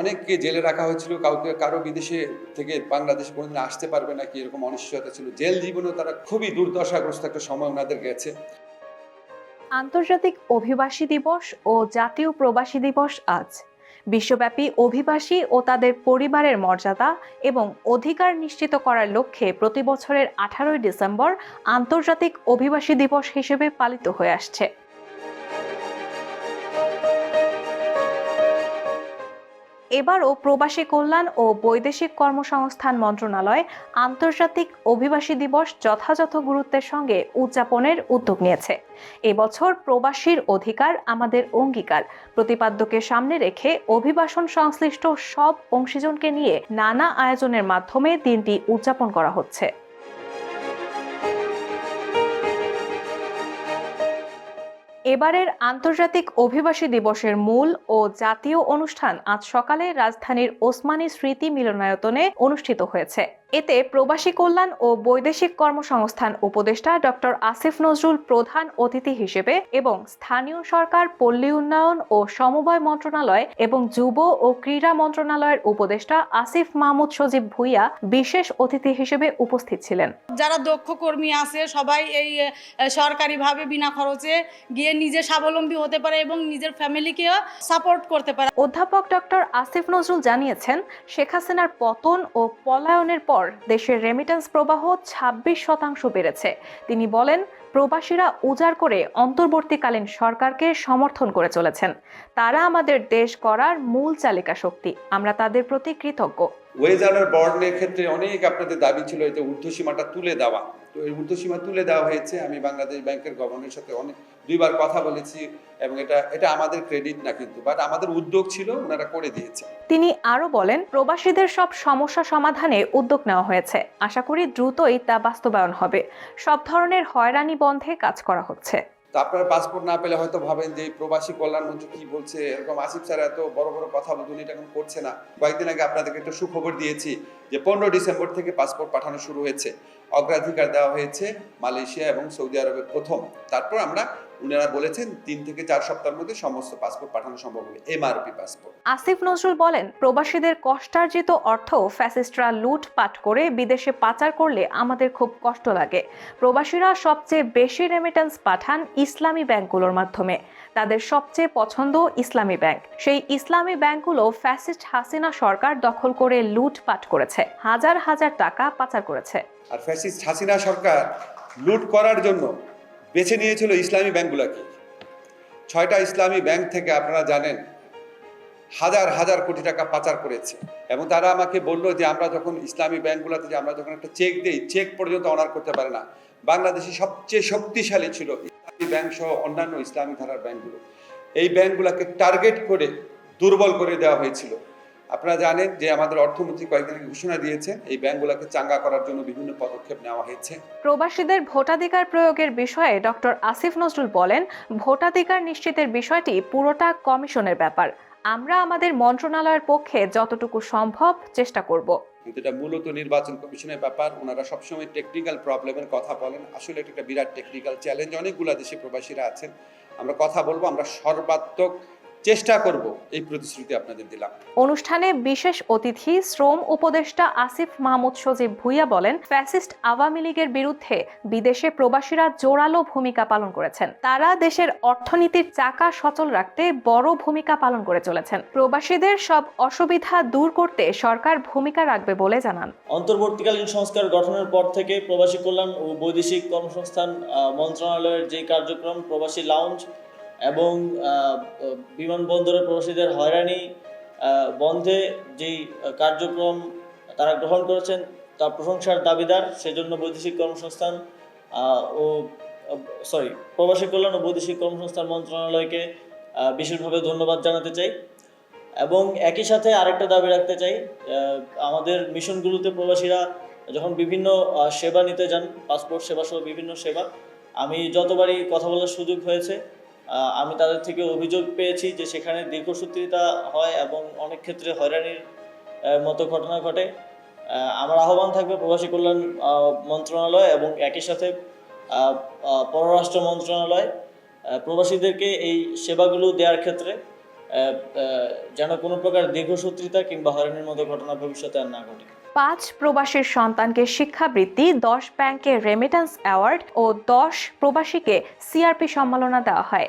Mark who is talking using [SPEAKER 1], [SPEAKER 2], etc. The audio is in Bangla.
[SPEAKER 1] অনেককে জেলে রাখা হয়েছিল, কাউকে, কারও বিদেশে থেকে বাংলাদেশে কোনোদিন আসতে পারবে নাকি এরকম অনিশ্চয়তা ছিল। জেল জীবনেও তারা খুবই দুর্দশাগ্রস্ত একটা সময় ওনাদের গেছে।
[SPEAKER 2] আন্তর্জাতিক অভিবাসী দিবস ও জাতীয় প্রবাসী দিবস আজ। বিশ্বব্যাপী অভিবাসী ও তাদের পরিবারের মর্যাদা এবং অধিকার নিশ্চিত করার লক্ষ্যে প্রতি বছরের আঠারোই ডিসেম্বর আন্তর্জাতিক অভিবাসী দিবস হিসেবে পালিত হয়ে আসছে। এবারও প্রবাসী কল্যাণ ও বৈদেশিক কর্মসংস্থান মন্ত্রণালয় আন্তর্জাতিক অভিবাসী দিবস যথাযথ গুরুত্বের সঙ্গে উদযাপনের উদ্যোগ নিয়েছে। এবছর প্রবাসীর অধিকার আমাদের অঙ্গীকার। প্রতিপাদ্যকে সামনে রেখে অভিবাসন সংশ্লিষ্ট সব অংশীজনকে নিয়ে নানা আয়োজনের মাধ্যমে দিনটি উদযাপন করা হচ্ছে। এবারের আন্তর্জাতিক অভিবাসী দিবসের মূল ও জাতীয় অনুষ্ঠান আজ সকালে রাজধানীর ওসমানী স্মৃতি মিলনায়তনে অনুষ্ঠিত হয়েছে। এতে প্রবাসী কল্যাণ ও বৈদেশিক কর্মসংস্থান উপদেষ্টা ডক্টর আসিফ নজরুল প্রধান অতিথি হিসেবে এবং স্থানীয় সরকার পল্লী উন্নয়ন ও সমবায় মন্ত্রণালয় এবং যুব ও ক্রীড়া মন্ত্রণালয়ের উপদেষ্টা আসিফ মাহমুদ সজীব ভুইয়া বিশেষ অতিথি হিসেবে উপস্থিত ছিলেন।
[SPEAKER 3] যারা দক্ষ কর্মী আছে সবাই এই সরকারিভাবে বিনা খরচে গিয়ে নিজে স্বাবলম্বী হতে পারে এবং নিজের ফ্যামিলিকেও সাপোর্ট করতে পারে।
[SPEAKER 2] অধ্যাপক ডক্টর আসিফ নজরুল জানিয়েছেন শেখ হাসিনার পতন ও পলায়নের পর দেশের রেমিটেন্স প্রবাহ ২৬ শতাংশ বেড়েছে। তিনি বলেন, প্রবাসীরা উজাড় করে অন্তর্বর্তীকালীন সরকারকে সমর্থন করে চলেছেন। তারা আমাদের দেশ করার মূল চালিকা শক্তি। আমরা তাদের প্রতি কৃতজ্ঞ।
[SPEAKER 1] ওয়েজ আর্নার বর্ডের ক্ষেত্রে অনেক আপনাদের দাবি ছিল যে ঊর্ধ্বসীমাটা তুলে দেওয়া। তো এই ঊর্ধ্বসীমা তুলে দেওয়া হয়েছে। আমি বাংলাদেশ ব্যাংকের গভর্নরের সাথে অনেক দুইবার কথা বলেছি এবং এটা এটা আমাদের ক্রেডিট না কিন্তু বাট আমাদের উদ্যোগ ছিল ওনারা করে দিয়েছে।
[SPEAKER 2] তিনি আরও বলেন প্রবাসীদের সব সমস্যা সমাধানে উদ্যোগ নেওয়া হয়েছে। আশা করি দ্রুতই তা বাস্তবায়ন হবে। সব ধরনের হয়রানি বন্ধে কাজ করা হচ্ছে।
[SPEAKER 1] তো আপনারা পাসপোর্ট না পেলে হয়তো ভাবেন যে প্রবাসী কল্যাণ মন্ত্রী কি বলছে? এরকম আসিফ স্যার এত বড় বড় কথা বলুন এটা এখন করছে না। কয়েকদিন আগে আপনাদেরকে একটা সুখবর দিয়েছি যে পনেরো ডিসেম্বর থেকে পাসপোর্ট পাঠানো শুরু হয়েছে। অগ্রাধিকার দেওয়া হয়েছে মালয়েশিয়া এবং সৌদি আরবের প্রথম। তারপর আমরা উনারা বলেছেন তিন থেকে চার সপ্তাহের মধ্যে সমস্ত পাসপোর্ট পাঠানো সম্ভব হবে এমআরপি পাসপোর্ট
[SPEAKER 2] আসিফ নজরুল বলেন প্রবাসীদের কষ্টার্জিত অর্থ ফ্যাসিস্টরা লুটপাট করে বিদেশে পাচার করলে আমাদের খুব কষ্ট লাগে। প্রবাসীরা সবচেয়ে বেশি রেমিটেন্স পাঠান ইসলামী ব্যাংকগুলোর মাধ্যমে। তাদের সবচেয়ে পছন্দ ইসলামী ব্যাংক। সেই ইসলামী ব্যাংকগুলো ফ্যাসিস্ট হাসিনা সরকার দখল করে লুটপাট করেছে হাজার হাজার টাকা পাচার করেছে।
[SPEAKER 1] আর ফ্যাসিস্ট হাসিনা সরকার লুট করার জন্য বেছে নিয়েছিল ইসলামী ব্যাংকগুলোকে। ছয়টা ইসলামী ব্যাংক থেকে আপনারা জানেন, হাজার হাজার কোটি টাকা পাচার করেছে। এবং তারা আমাকে বলল যে, আমরা যখন ইসলামী ব্যাংকগুলোতে যে, আমরা যখন একটা চেক দিই, চেক পর্যন্ত অনার করতে পারে না। বাংলাদেশে সবচেয়ে শক্তিশালী ছিল ইসলামী ব্যাংক সহ অন্যান্য ইসলামী ধারার ব্যাংকগুলো। এই ব্যাংকগুলোকে টার্গেট করে দুর্বল করে দেওয়া হয়েছিল। আপনারা জানেন যে আমাদের অর্থমন্ত্রী কয়েকদিন আগে ঘোষণা দিয়েছেন এই ব্যাংকগুলোকে চাঙ্গা করার জন্য বিভিন্ন পদক্ষেপ নেওয়া হয়েছে।
[SPEAKER 2] প্রবাসীদের ভোটাধিকার প্রয়োগের বিষয়ে ডক্টর আসিফ নজরুল বলেন ভোটাধিকার নিশ্চিতের বিষয়টি পুরোটা কমিশনের ব্যাপার। আমরা আমাদের মন্ত্রণালয়ের পক্ষে যতটুকু সম্ভব চেষ্টা করব।
[SPEAKER 1] কিন্তু এটা মূলত নির্বাচন কমিশনের ব্যাপার ওনারা সবসময় টেকনিক্যাল প্রবলেমের কথা বলেন। আসলে এটা একটা বিরাট টেকনিক্যাল চ্যালেঞ্জ অনেকগুলো দেশে প্রবাসীরা আছেন। আমরা কথা বলব আমরা সর্বাত্মক চেষ্টা করব এই প্রতিশ্রুতি আপনাদের দিলাম।
[SPEAKER 2] অনুষ্ঠানে বিশেষ অতিথি শ্রম উপদেষ্টা আসিফ মাহমুদ সজীব ভুইয়া বলেন ফ্যাসিস্ট আওয়ামী লীগের বিরুদ্ধে বিদেশে প্রবাসীরা জোরালো ভূমিকা পালন করেছেন। তারা দেশের অর্থনীতির চাকা সচল রাখতে বড় ভূমিকা পালন করে চলেছেন। প্রবাসীদের সব অসুবিধা দূর করতে সরকার ভূমিকা রাখবে বলে জানান।
[SPEAKER 4] অন্তর্বর্তীকালীন সংস্কার গঠনের পর থেকে প্রবাসী কল্যাণ ও বৈদেশিক কর্মসংস্থান মন্ত্রণালয়ের যে কার্যক্রম প্রবাসী লাউঞ্জ এবং বিমানবন্দরে প্রবাসীদের হয়রানি বন্ধে যেই কার্যক্রম তারা গ্রহণ করেছেন তা প্রশংসার দাবিদার। সেজন্য বৈদেশিক কর্মসংস্থান ও সরি প্রবাসী কল্যাণ ও বৈদেশিক কর্মসংস্থান মন্ত্রণালয়কে বিশেষভাবে ধন্যবাদ জানাতে চাই। এবং একই সাথে আরেকটা দাবি রাখতে চাই আমাদের মিশনগুলোতে প্রবাসীরা যখন বিভিন্ন সেবা নিতে যান, পাসপোর্ট সেবা সহ বিভিন্ন সেবা, আমি যতবারই কথা বলার সুযোগ হয়েছে আমি তাদের থেকে অভিযোগ পেয়েছি যে সেখানে দীর্ঘসূত্রিতা হয় এবং অনেক ক্ষেত্রে হয়রানির মতো ঘটনা ঘটে। আমার আহ্বান থাকবে প্রবাসী কল্যাণ মন্ত্রণালয় এবং একই সাথে পররাষ্ট্র মন্ত্রণালয়। প্রবাসীদেরকে এই সেবাগুলো দেওয়ার ক্ষেত্রে যেন কোনো প্রকার দীর্ঘসূত্রিতা কিংবা হয়রানির মতো ঘটনা ভবিষ্যতে আর না ঘটে।
[SPEAKER 2] পাঁচ প্রবাসীর সন্তানকে শিক্ষাবৃত্তি, দশ ব্যাংকে রেমিটেন্স অ্যাওয়ার্ড ও দশ প্রবাসীকে সিআরপি সম্মাননা দেওয়া হয়।